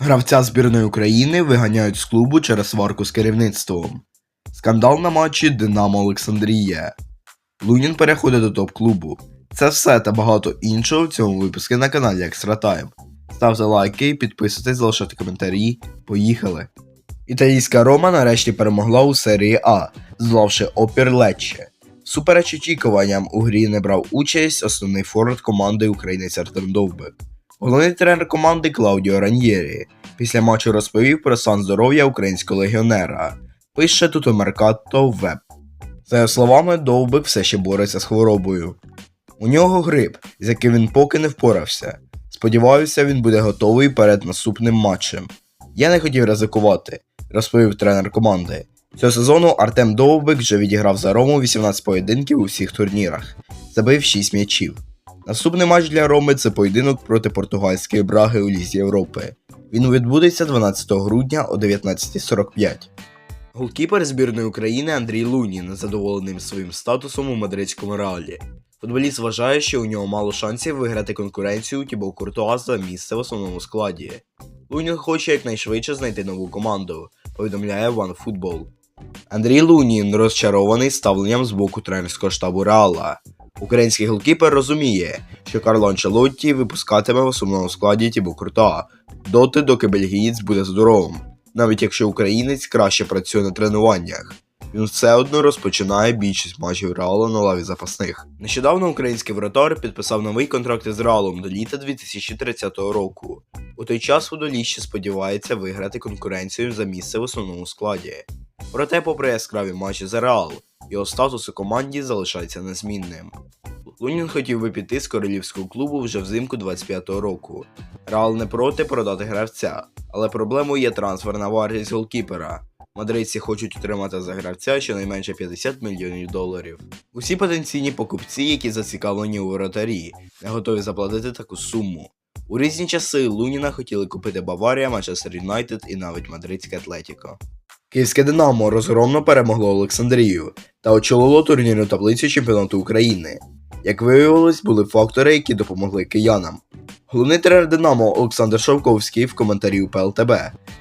Гравця збірної України виганяють з клубу через сварку з керівництвом. Скандал на матчі Динамо Олександрія. Лунін переходить до топ-клубу. Це все та багато іншого в цьому випуску на каналі Extra Time. Ставте лайки, підписуйтесь, залишайте коментарі. Поїхали! Італійська Рома нарешті перемогла у серії А, здолавши опір Лечче. Супереч очікуванням у грі не брав участь основний форвард команди українець Артем Довбик. Головний тренер команди Клаудіо Раньєрі після матчу розповів про стан здоров'я українського легіонера. Пише тут у Меркато Веб. За його словами, Довбик все ще бореться з хворобою. У нього грип, з яким він поки не впорався. Сподіваюся, він буде готовий перед наступним матчем. Я не хотів ризикувати, розповів тренер команди. Цього сезону Артем Довбик вже відіграв за Рому 18 поєдинків у всіх турнірах, забив 6 м'ячів. Наступний матч для Роми це поєдинок проти португальської Браги у Лізі Європи. Він відбудеться 12 грудня о 19.45. Голкіпер збірної України Андрій Лунін задоволеним своїм статусом у мадридському реалі. Футболіст вважає, що у нього мало шансів виграти конкуренцію Тібо Куртуа за місце в основному складі. Лунін хоче якнайшвидше знайти нову команду, повідомляє OneFootball. Андрій Лунін розчарований ставленням з боку тренерського штабу Реала. Український голкіпер розуміє, що Карло Анчелотті випускатиме в основному складі Тібо Куртуа доти, доки бельгієць буде здоровим, навіть якщо українець краще працює на тренуваннях. Він все одно розпочинає більшість матчів Реалу на лаві запасних. Нещодавно український вратар підписав новий контракт із Реалом до літа 2030 року. У той час футболіст ще сподівається виграти конкуренцію за місце в основному складі. Проте, попри яскраві матчі за Реал, його статус у команді залишається незмінним. Лунін хотів би піти з королівського клубу вже взимку 25-го року. Реал не проти продати гравця, але проблемою є трансферна вартість голкіпера. Мадридці хочуть отримати за гравця щонайменше 50 мільйонів доларів. Усі потенційні покупці, які зацікавлені у воротарі, не готові заплатити таку суму. У різні часи Луніна хотіли купити Баварія, Манчестер Юнайтед і навіть Мадридське Атлетіко. Київське Динамо розгромно перемогло Олександрію та очолило турнірну таблицю чемпіонату України. Як виявилось, були фактори, які допомогли киянам. Головний тренер Динамо Олександр Шовковський в коментарі у ПЛТБ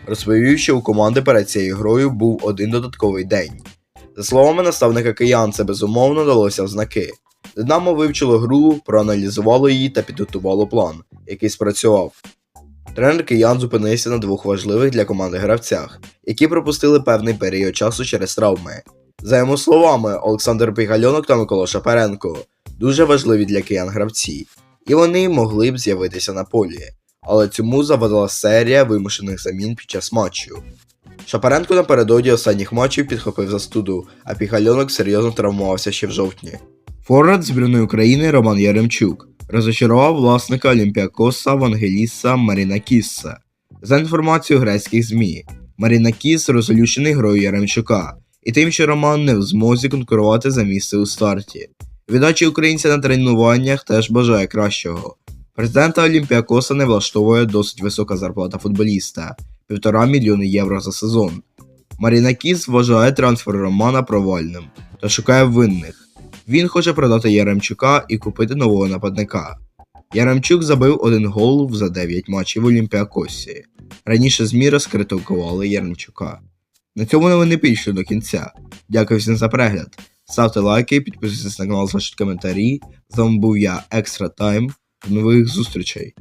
розповів, що у команди перед цією грою був один додатковий день. За словами наставника киян, це безумовно далося в знаки. Динамо вивчило гру, проаналізувало її та підготувало план, який спрацював. Тренер киян зупинився на двох важливих для команди гравцях, які пропустили певний період часу через травми. За його словами, Олександр Пігальонок та Микола Шапаренко дуже важливі для киян гравці, і вони могли б з'явитися на полі, але цьому завадила серія вимушених замін під час матчу. Шапаренко напередодні останніх матчів підхопив застуду, а Пігальонок серйозно травмувався ще в жовтні. Форвард збірної України Роман Яремчук розочарував власника Олімпіакоса Вангеліса Маріна Кісса. За інформацією грецьких ЗМІ, Маріна Кіс розлючений грою Яремчука і тим, що Роман не в змозі конкурувати за місце у старті. Віддачі українця на тренуваннях теж бажає кращого. Президента Олімпіакоса не влаштовує досить висока зарплата футболіста півтора мільйони євро за сезон. Маріна Кіс вважає трансфер Романа провальним та шукає винних. Він хоче продати Яремчука і купити нового нападника. Яремчук забив один гол за 9 матчів в Олімпіакосі. Раніше ЗМІ розкритикували Яремчука. На цьому новини пішли до кінця. Дякую всім за перегляд. Ставте лайки, підписуйтесь на канал, залишіть коментарі. З вами був я, Екстра Тайм. До нових зустрічей!